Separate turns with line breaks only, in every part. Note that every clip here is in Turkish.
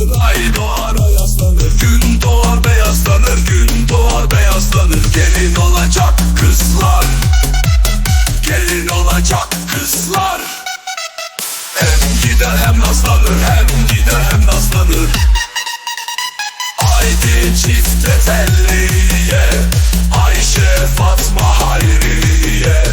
yaslanır Ay doğar yaslanır Gün doğar beyazlanır. Gün doğar beyazlanır. Gelin olacak kızlar. Gelin olacak kızlar. Hem gider hem nazlanır Hem gider hem nazlanır Haydi çifte telliye Ayşe Fatma Hayriye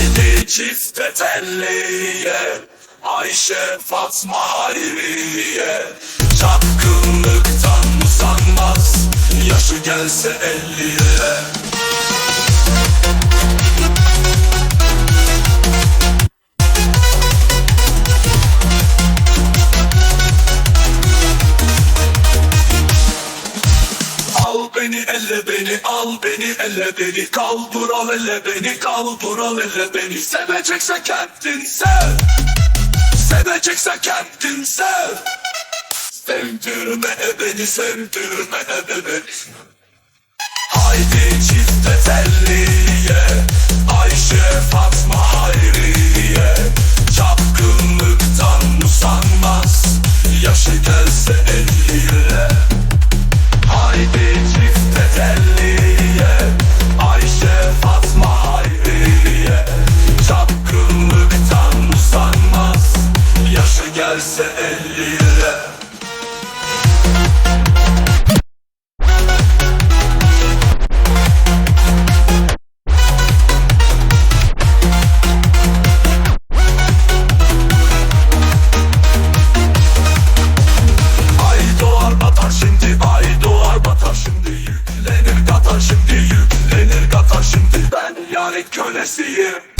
Haydi çifte telliye Ayşe Fatma Hayriye Çapkınlıktan usanmaz Yaşı gelse elliye beni al beni elle beni Kaldır al elle beni kaldır al elle beni. Seveceksen kendin sev. Seveceksen kendin sev. Sevdirme beni sevdirme beni. Haydi çifte telliye Ayşe Fatma Yüklenir katar şimdi Yüklenir katar şimdi. Ben yani kölesiyim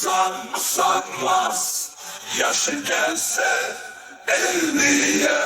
Çapkınlıktan usanmaz. Yaşı gelse elliye